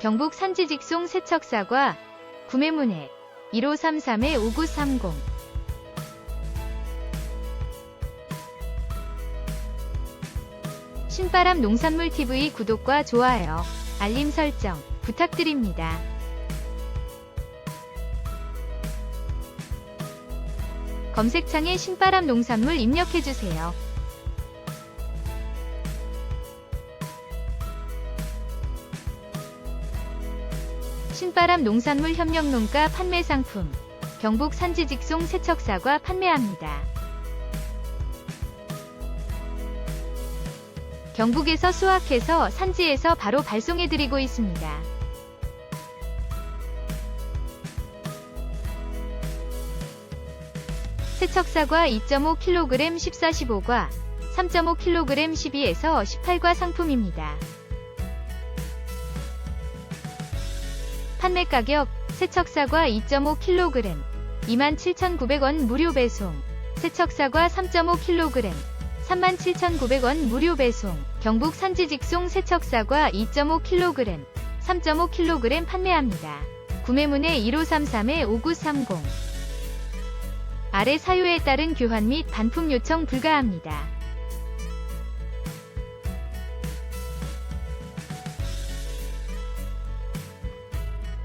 경북 산지 직송 세척사과 구매문의 1533-5930 신바람 농산물 TV 구독과 좋아요, 알림 설정 부탁드립니다. 검색창에 신바람 농산물 입력해주세요. 신바람 농산물 협력농가 판매 상품 경북 산지 직송 세척사과 판매합니다. 경북에서 수확해서 산지에서 바로 발송해드리고 있습니다. 세척사과 2.5kg 14-15과 3.5kg 12에서 18과 상품입니다. 판매 가격 세척사과 2.5kg 27,900원 무료 배송 세척사과 3.5kg 37,900원 무료 배송 경북 산지 직송 세척사과 2.5kg 3.5kg 판매합니다. 구매문의 1533-5930 아래 사유에 따른 교환 및 반품 요청 불가합니다.